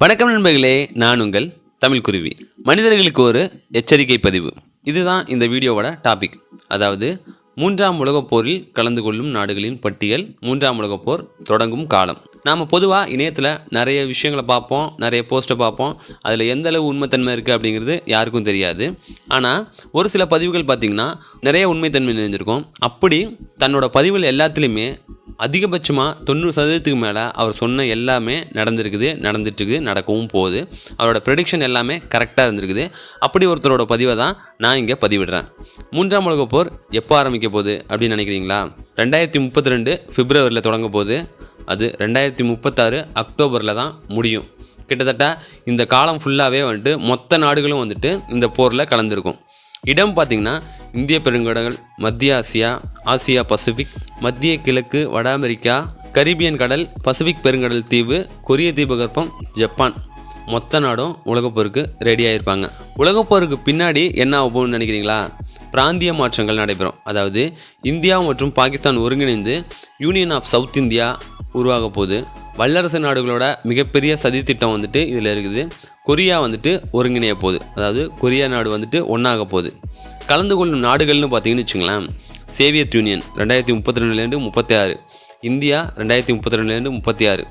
வணக்கம் நண்பர்களே நான் உங்கள் தமிழ் குருவி. மனிதர்களுக்கு ஒரு எச்சரிக்கை பதிவு. இதுதான் இந்த வீடியோவோட டாபிக். அதாவது மூன்றாம் உலகப் போரில் கலந்து கொள்ளும் நாடுகளின் பட்டியல் மூன்றாம் உலகப் போர் தொடங்கும் காலம். நாம் பொதுவாக இணையத்தில் நிறைய விஷயங்களை பார்ப்போம் நிறைய போஸ்ட்டை பார்ப்போம். அதில் எந்த அளவு உண்மைத்தன்மை இருக்குது அப்படிங்கிறது யாருக்கும் தெரியாது. ஆனால் ஒரு சில பதிவுகள் பார்த்திங்கன்னா நிறைய உண்மைத்தன்மை நிறைஞ்சிருக்கும் அப்படி தன்னோட பதிவுகள் எல்லாத்துலேயுமே அதிகபட்சமாக தொண்ணூறு சதவீதத்துக்கு மேலே அவர் சொன்ன எல்லாமே நடந்திருக்குது நடந்துட்டுருக்குது நடக்கவும் போகுது. அவரோட ப்ரெடிக்ஷன் எல்லாமே கரெக்டாக இருந்திருக்குது. அப்படி ஒருத்தரோட பதிவை தான் நான் இங்கே பதிவிடுறேன். மூன்றாம் உலகப் போர் எப்போ ஆரம்பிக்க போகுது அப்படின்னு நினைக்கிறீங்களா? ரெண்டாயிரத்தி முப்பத்தி ரெண்டு பிப்ரவரியில் தொடங்க போகுது. அது ரெண்டாயிரத்தி முப்பத்தாறு அக்டோபரில் தான் முடியும். கிட்டத்தட்ட இந்த காலம் ஃபுல்லாகவே வந்துட்டு மொத்த நாடுகளும் வந்துட்டு இந்த போரில் கலந்துருக்கும். இடம் பார்த்திங்கன்னா இந்திய பெருங்கடல் மத்திய ஆசியா ஆசியா பசிபிக் மத்திய கிழக்கு வட அமெரிக்கா கரீபியன் கடல் பசிபிக் பெருங்கடல் தீவு கொரிய தீபகற்பம் ஜப்பான். மொத்த நாடும் உலகப்போருக்கு ரெடி ஆகிருப்பாங்க உலகப்போருக்கு பின்னாடி என்ன ஆகும்னு நினைக்கிறீங்களா? பிராந்திய மாற்றங்கள் நடைபெறும். அதாவது இந்தியா மற்றும் பாகிஸ்தான் ஒருங்கிணைந்து யூனியன் ஆஃப் சவுத் இந்தியா உருவாக போகுது. வல்லரசு நாடுகளோட மிகப்பெரிய சதித்திட்டம் வந்துட்டு இதில் இருக்குது. கொரியா வந்துட்டு ஒருங்கிணைய போகுது. அதாவது கொரியா நாடு வந்துட்டு ஒன்றாக போகுது. கலந்து கொள்ளும் நாடுகள்னு பார்த்தீங்கன்னு வச்சுங்களேன் சேவியத் யூனியன் ரெண்டாயிரத்தி முப்பத்தி ரெண்டுலேருந்து முப்பத்தி ஆறு இந்தியா ரெண்டாயிரத்தி முப்பத்தி ரெண்டுலேருந்து முப்பத்தி ஆறு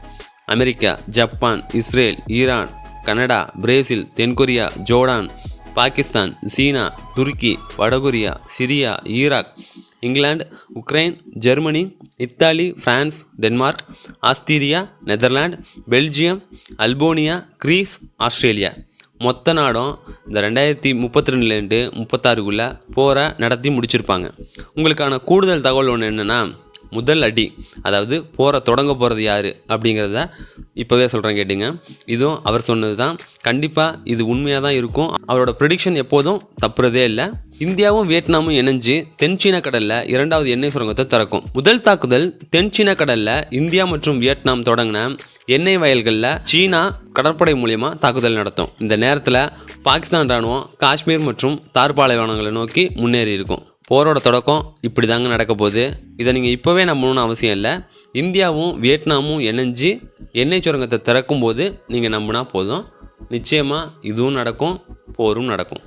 America Japan Israel Iran Canada Brazil தென்கொரியா ஜோர்டான் பாகிஸ்தான் சீனா துருக்கி வடகொரியா Syria Iraq England Ukraine Germany Italy France Denmark Austria Netherland Belgium Albania Greece Australia. மொத்த நாடும் இந்த ரெண்டாயிரத்தி முப்பத்தி ரெண்டுலேருந்து முப்பத்தாறுக்குள்ளே போரை நடத்தி முடிச்சிருப்பாங்க. உங்களுக்கான கூடுதல் தகவல் ஒன்று என்னென்னா முதல் அடி அதாவது போரை தொடங்க போகிறது யார் அப்படிங்கிறத இப்போவே சொல்கிறேன் கேட்டிங்க. இதுவும் அவர் சொன்னது தான் கண்டிப்பாக இது உண்மையாக தான் இருக்கும். அவரோட ப்ரிடிக்ஷன் எப்போதும் தப்புறதே இல்லை. இந்தியாவும் வியட்நாமும் இணைஞ்சு தென் சீன கடலில் இரண்டாவது எண்ணெய் சுரங்கத்தை திறக்கும். முதல் தாக்குதல் தென் சீன கடலில் இந்தியா மற்றும் வியட்நாம் தொடங்கின எண்ணெய் வயல்களில் சீனா கடற்படை மூலியமா தாக்குதல் நடத்தும். இந்த நேரத்தில் பாகிஸ்தான் ராணுவம் காஷ்மீர் மற்றும் தார் பாலைவனங்களை நோக்கி முன்னேறி இருக்கும் போரோட தொடக்கம் இப்படி தாங்க நடக்க போகுது இதை நீங்கள் இப்போவே நம்பணும்னு அவசியம் இல்லை. இந்தியாவும் வியட்நாமும் இணைஞ்சு எண்ணெய் சுரங்கத்தை திறக்கும் போது நீங்கள் நம்பினா போதும். நிச்சயமாக இதுவும் நடக்கும் போரும் நடக்கும்.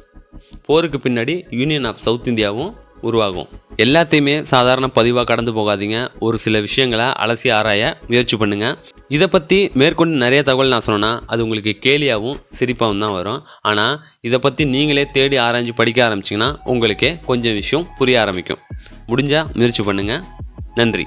போருக்கு பின்னாடி யூனியன் ஆஃப் சவுத் இந்தியாவும் உருவாகும். எல்லாத்தையுமே சாதாரண பதிவாக கடந்து போகாதீங்க. ஒரு சில விஷயங்களை அலசி ஆராய முயற்சி பண்ணுங்கள் இதை பற்றி மேற்கொண்டு நிறைய தகவல் நான் சொன்னேன்னா அது உங்களுக்கு கேலியாகவும் சிரிப்பாகவும் தான் வரும். ஆனால் இதை பற்றி நீங்களே தேடி ஆராய்ஞ்சு படிக்க ஆரம்பிச்சிங்கன்னா உங்களுக்கே கொஞ்சம் விஷயம் புரிய ஆரம்பிக்கும். முடிஞ்சால் முயற்சி பண்ணுங்கள் நன்றி.